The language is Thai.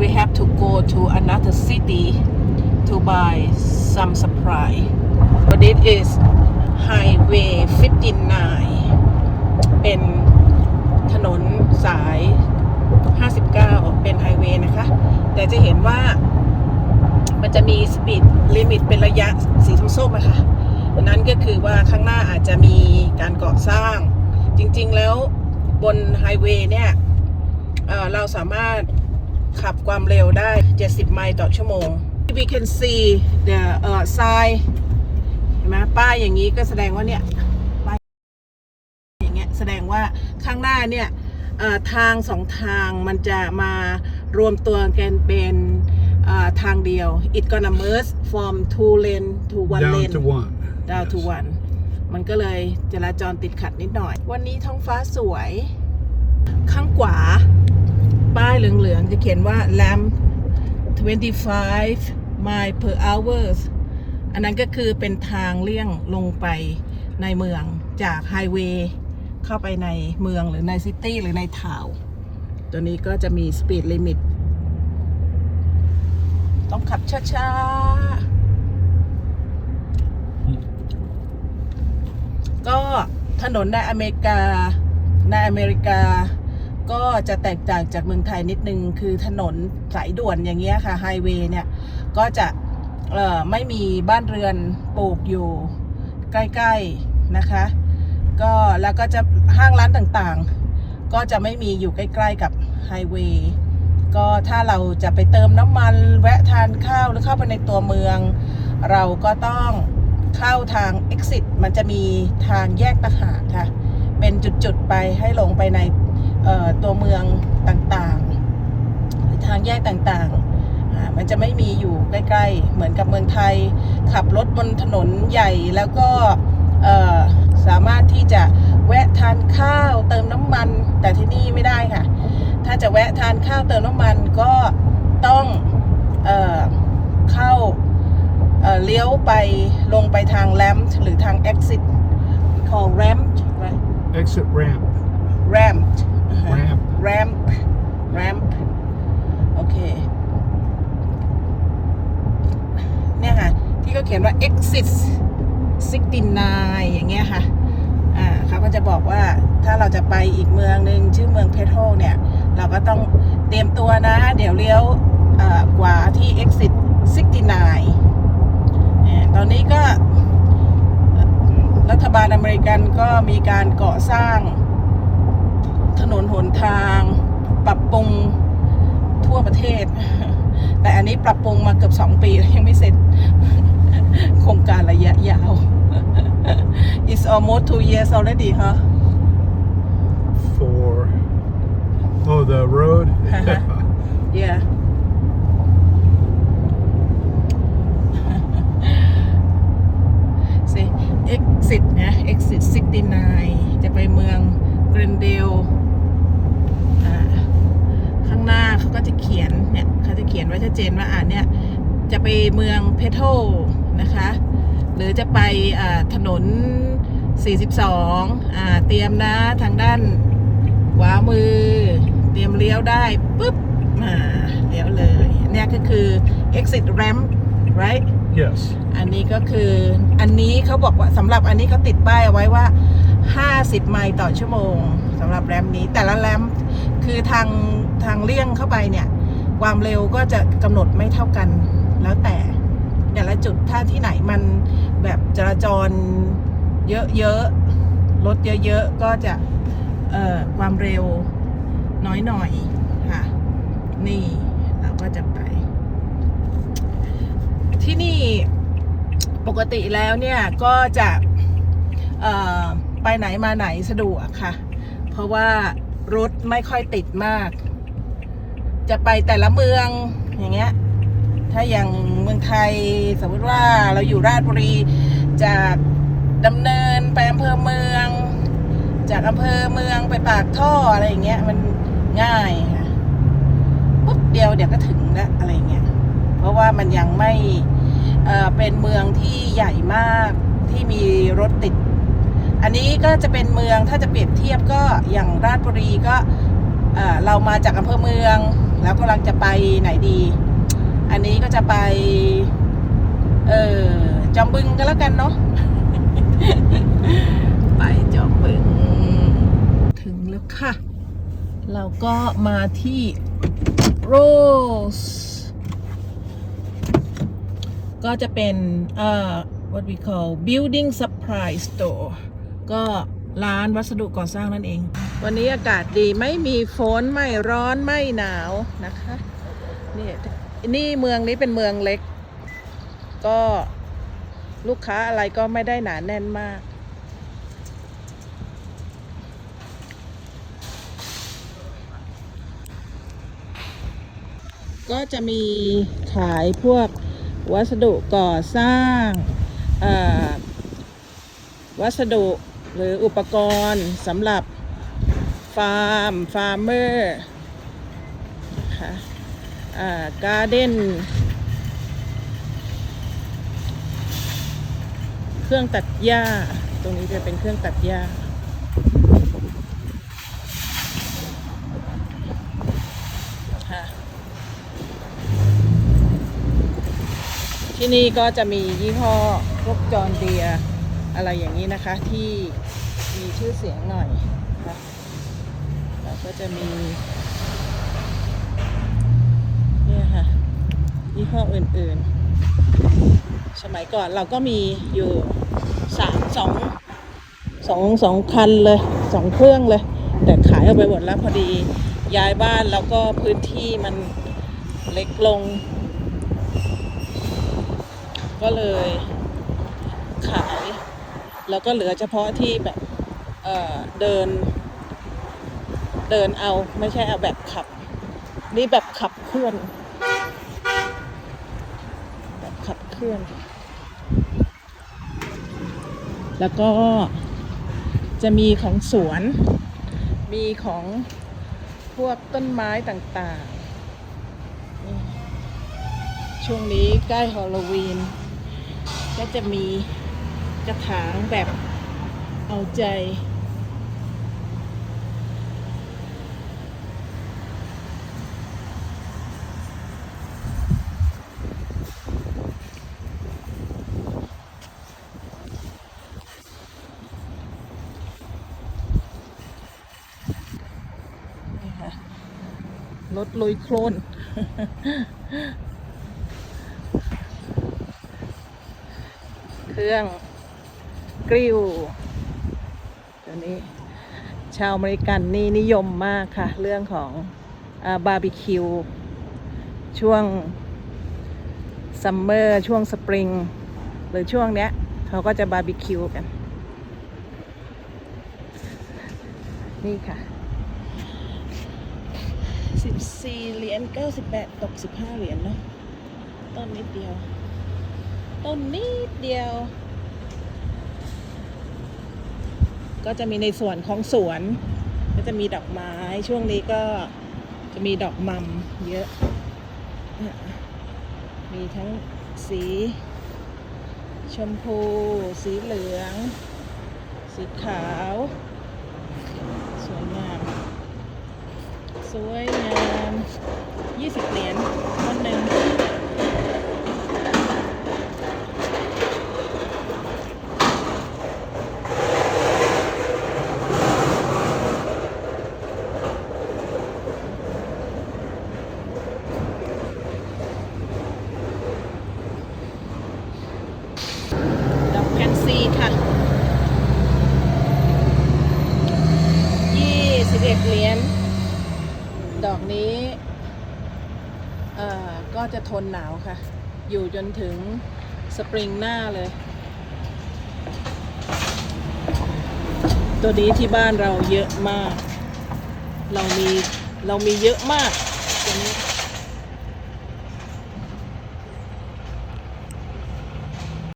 we have to go to another city to buy some supply but this is highway 59 เป็นถนนสาย 59 เป็นไฮเวย์นะคะ แต่จะเห็นว่ามันจะมีสปีดลิมิตเป็นระยะสีส้มๆนะคะนั่นก็คือว่าข้างหน้าอาจจะมีการก่อสร้าง จริงๆแล้วบนไฮเวย์เนี่ยเเราสามารถ ขับความเร็วได้ 70 ไมล์ต่อชั่วโมง we can see the uh, sign เห็นไหมป้ายอย่างนี้ก็แสดงว่าเนี่ยอย่างเงี้ยแสดงว่าข้างหน้าเนี่ยเอ่อทางสองทางมันจะมารวมตัวกันเป็นเอ่อทางเดียว it gonna merge from two lane to one Down lane to one. down to Yes. one มันก็เลยจราจรติดขัดนิดหน่อย วันนี้ท้องฟ้าสวย ข้างขวา ป้ายเหลืองๆ จะเขียนว่า lamp 25 mile per hours อันนั้นก็คือเป็นทางเลี่ยงลงไปในเมืองจากไฮเวย์เข้าไปในเมืองหรือในซิตี้หรือในทาวตัวนี้ก็จะมีสปีดลิมิตต้องขับช้าๆ ก็ถนนในอเมริกา ในอเมริกา ก็จะแตกต่างจากเมืองไทยนิดนึง คือถนนสายด่วนอย่างเงี้ยค่ะไฮเวย์เนี่ย ก็จะไม่มีบ้านเรือนปลูกอยู่ใกล้ๆนะคะ ก็แล้วก็จะห้างร้านต่างๆ ก็จะไม่มีอยู่ใกล้ๆกับไฮเวย์ก็ถ้าเราจะไปเติมน้ำมันแวะทานข้าวหรือเข้าไปในตัวเมือง เราก็ต้องเข้าทาง exit มันจะมีทางแยกต่างหากค่ะ เป็นจุดๆไปให้ลงไปใน ตัวเมืองต่างๆหรือทางแยกต่างๆอ่ามันจะไม่มีอยู่ใกล้ ๆ เหมือนกับเมืองไทย ขับรถบนถนนใหญ่แล้วก็เอ่อสามารถที่จะแวะทานข้าวเติมน้ำมันแต่ที่นี่ไม่ได้ค่ะ ถ้าจะแวะทานข้าวเติมน้ำมันก็ต้องเอ่อเข้าเอ่อเลี้ยวไปลงไปทางแรมหรือทาง exit call ramp right Exit ramp. ramp อ่าฮะ Ramp. ramp ramp โอเค เนี่ยค่ะ ที่เขาเขียนว่า exit 69 อย่างเงี้ยค่ะ อ่าเขาก็จะบอกว่าถ้าเราจะไปอีกเมืองหนึ่งชื่อเมืองเพโทเนี่ย เราก็ต้องเตรียมตัวนะ เดี๋ยวเลี้ยวกว่าที่ exit 69อ่าตอนนี้ก็รัฐบาลอเมริกันก็มีการก่อสร้าง ถนนหนทาง ปรับปรุงทั่วประเทศ แต่อันนี้ปรับปรุงมาเกือบสองปีแล้วยังไม่เสร็จ โครงการระยะยาว It's almost two years already ฮะ For oh the road. Uh-huh. Yeah สิ exit นะ exit 69 จะไปเมืองเกรนเดลข้างหน้าเขาก็จะเขียนเนี่ยเขาจะเขียน ไว้ชัดเจนว่าอ่าเนี่ยจะไปเมืองเพโทรนะคะ หรือจะไปอ่าถนน 42อ่าเตรียมนะทางด้านขวามือ เตรียมเลี้ยวได้ปุ๊บมาเลี้ยวเลยเนี่ยก็คือ exit ramp right yes. อันนี้ก็คืออันนี้เขาบอกว่าสำหรับอันนี้เขาติดป้ายเอาไว้ว่า 50 ไมล์ต่อชั่วโมงสำหรับแรมนี้แต่ละแรมคือทางทางเลี่ยงเข้าไปเนี่ย ความเร็วก็จะกำหนดไม่เท่ากันแล้วแต่แต่ละจุดถ้าที่ไหนมันแบบจราจรเยอะๆรถเยอะๆก็จะเอ่อความเร็วน้อยหน่อยค่ะ นี่เราก็จะไป ที่นี่ปกติแล้วเนี่ยก็จะเอ่อไปไหนมาไหนสะดวกค่ะ เพราะว่ารถไม่ค่อยติดมาก จะไปแต่ละเมืองอย่างเงี้ย ถ้าอย่างเมืองไทยสมมติว่าเราอยู่ราชบุรีจากดำเนินไปอำเภอเมือง จากอำเภอเมืองไปปากท่ออะไรอย่างเงี้ย มันง่ายค่ะปุ๊บเดียวเดี๋ยวก็ถึงล้วอะไรเงี้ยเพราะว่ามันยังไม่เอ่อเป็นเมืองที่ใหญ่มากที่มีรถติด อันนี้ก็จะเป็นเมืองถ้าจะเปรียบเทียบก็อย่างราชบุรีก็เอ่อเรามาจากอำเภอเมือง แล้วกำลังจะไปไหนดี อันนี้ก็จะไป เออจอมบึงกันแล้วกันเนาะไปจอมบึง ถึงแล้วค่ะ เราก็มาที่โรสก็จะเป็นเอ่อ what we call building supply store ก็ร้านวัสดุก่อสร้างนั่นเอง วันนี้อากาศดีไม่มีฝนไม่ร้อนไม่หนาวนะคะนี่นี่เมืองนี้เป็นเมืองเล็ก ก็ลูกค้าอะไรก็ไม่ได้หนาแน่นมาก ก็จะมีขายพวกวัสดุก่อสร้างอ่อวัสดุหรืออุปกรณ์สำหรับ ฟาร์ม ฟาร์มเมอร์นะคะการ์เด้น เครื่องตัดหญ้า ตรงนี้จะเป็นเครื่องตัดหญ้าที่นี่ก็จะมียี่ห้อพวกจอนเดียอะไรอย่างนี้นะคะ ที่มีชื่อเสียงหน่อย ก็จะมีเนี่ยค่ะยี่ห้ออื่นๆ สมัยก่อนเราก็มีอยู่สามสองสองสองคันเลยสองเครื่องเลย แต่ขายออกไปหมดแล้วพอดีย้ายบ้านแล้วก็พื้นที่มันเล็กลง ก็เลยขาย แล้วก็เหลือเฉพาะที่แบบเเดิน เดินเอาไม่ใช่เอาแบบขับ นี่แบบขับเคลื่อน แบบขับเคลื่อน แล้วก็จะมีของสวน มีของพวกต้นไม้ต่างๆ ช่วงนี้ใกล้ฮอลลวีน ก็จะมีกระถางแบบเอาใจ นี่ค่ะ รถลุยโคลน เครื่องกริ้วตัวนี้ ชาวอเมริกันนี่นิยมมากค่ะ เรื่องของบาร์บีคิว ช่วงซัมเมอร์ช่วงสปริง หรือช่วงเนี้ย เขาก็จะบาร์บีคิวกัน นี่ค่ะ สิบสี่เหรียญเก้าสิบแปดตกสิบห้าเหรียญเนาะ ต้นนิดเดียว ต้นนิดเดียว ก็จะมีในส่วนของสวน ก็จะมีดอกไม้ ช่วงนี้ก็จะมีดอกมัมเยอะ มีทั้งสี ชมพู สีเหลือง สีขาว สวยงาม สวยงาม20 เหรียญต้นหนึ่งดอกแพนซีค่ะ 21 เหรียญ ดอกนี้ เอ่อ ก็จะ ทนหนาวค่ะ อยู่จนถึงสปริงหน้าเลย ตัวนี้ที่บ้านเราเยอะมาก เรามีเรามีเยอะมาก